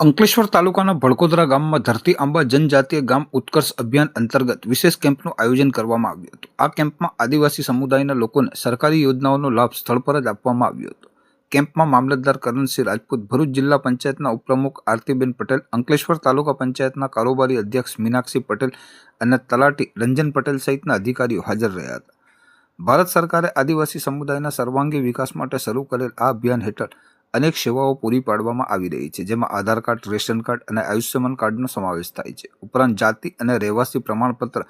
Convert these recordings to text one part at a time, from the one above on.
અંકલેશ્વર તાલુકાના ભડકોદરા ગામમાં ધરતી આંબા જનજાતીય ગામ ઉત્કર્ષ અભિયાન અંતર્ગત વિશેષ કેમ્પનું આયોજન કરવામાં આવ્યું હતું. આ કેમ્પમાં આદિવાસી સમુદાયના લોકોને સરકારી યોજનાઓનો લાભ સ્થળ પર જ આપવામાં આવ્યો હતો. કેમ્પમાં મામલતદાર કરણસિંહ રાજપૂત, ભરૂચ જિલ્લા પંચાયતના ઉપપ્રમુખ આરતીબેન પટેલ, અંકલેશ્વર તાલુકા પંચાયતના કારોબારી અધ્યક્ષ મીનાક્ષી પટેલ અને તલાટી રંજન પટેલ સહિતના અધિકારીઓ હાજર રહ્યા હતા. ભારત સરકારે આદિવાસી સમુદાયના સર્વાંગી વિકાસ માટે શરૂ કરેલ આ અભિયાન હેઠળ અનેક સેવાઓ પૂરી પાડવામાં આવી રહી છે, જેમાં આધાર કાર્ડ, રેશન કાર્ડ અને આયુષ્યમાન કાર્ડનો સમાવેશ થાય છે. ઉપરાંત જાતિ અને રહેવાસી પ્રમાણપત્ર,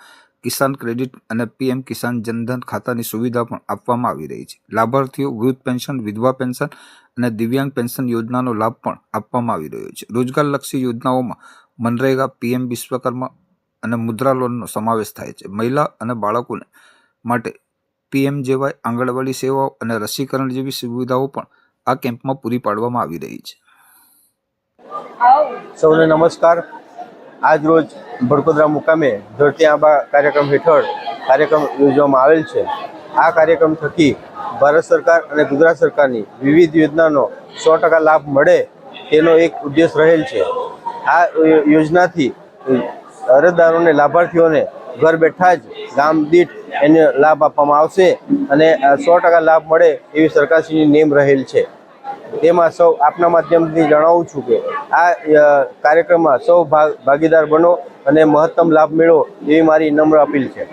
કિસાન ક્રેડિટ અને પીએમ કિસાન જનધન ખાતાની સુવિધા પણ આપવામાં આવી રહી છે. લાભાર્થીઓ વૃદ્ધ પેન્શન, વિધવા પેન્શન અને દિવ્યાંગ પેન્શન યોજનાનો લાભ પણ આપવામાં આવી રહ્યો છે. રોજગારલક્ષી યોજનાઓમાં મનરેગા, પીએમ વિશ્વકર્મા અને મુદ્રા લોનનો સમાવેશ થાય છે. મહિલા અને બાળકોને માટે પીએમ જેવાય આંગણવાડી સેવાઓ અને રસીકરણ જેવી સુવિધાઓ પણ આ કેમ્પમાં પૂરી પાડવામાં આવી રહી છે. સૌને નમસ્કાર. આજ રોજ ભડકોદરા મુકામે ધરતી આંબા કાર્યક્રમ હેઠળ કાર્યક્રમ યોજવામાં આવેલ છે. આ કાર્યક્રમ થકી ભારત સરકાર અને ગુજરાત સરકારની વિવિધ યોજનાનો સો ટકા લાભ મળે તેનો એક ઉદ્દેશ રહેલ છે. આ યોજનાથી અરજદારોને લાભાર્થીઓને ઘર બેઠા જ ગામ દીઠ એને લાભ આપવામાં આવશે અને સો ટકા લાભ મળે એવી સરકારશ્રીની નેમ રહેલ છે. તેમાં સૌ આપના માધ્યમથી જણાવું છું કે આ કાર્યક્રમમાં સૌ ભાગ ભાગીદાર બનો અને મહત્તમ લાભ મેળવો એવી મારી નમ્ર અપીલ છે.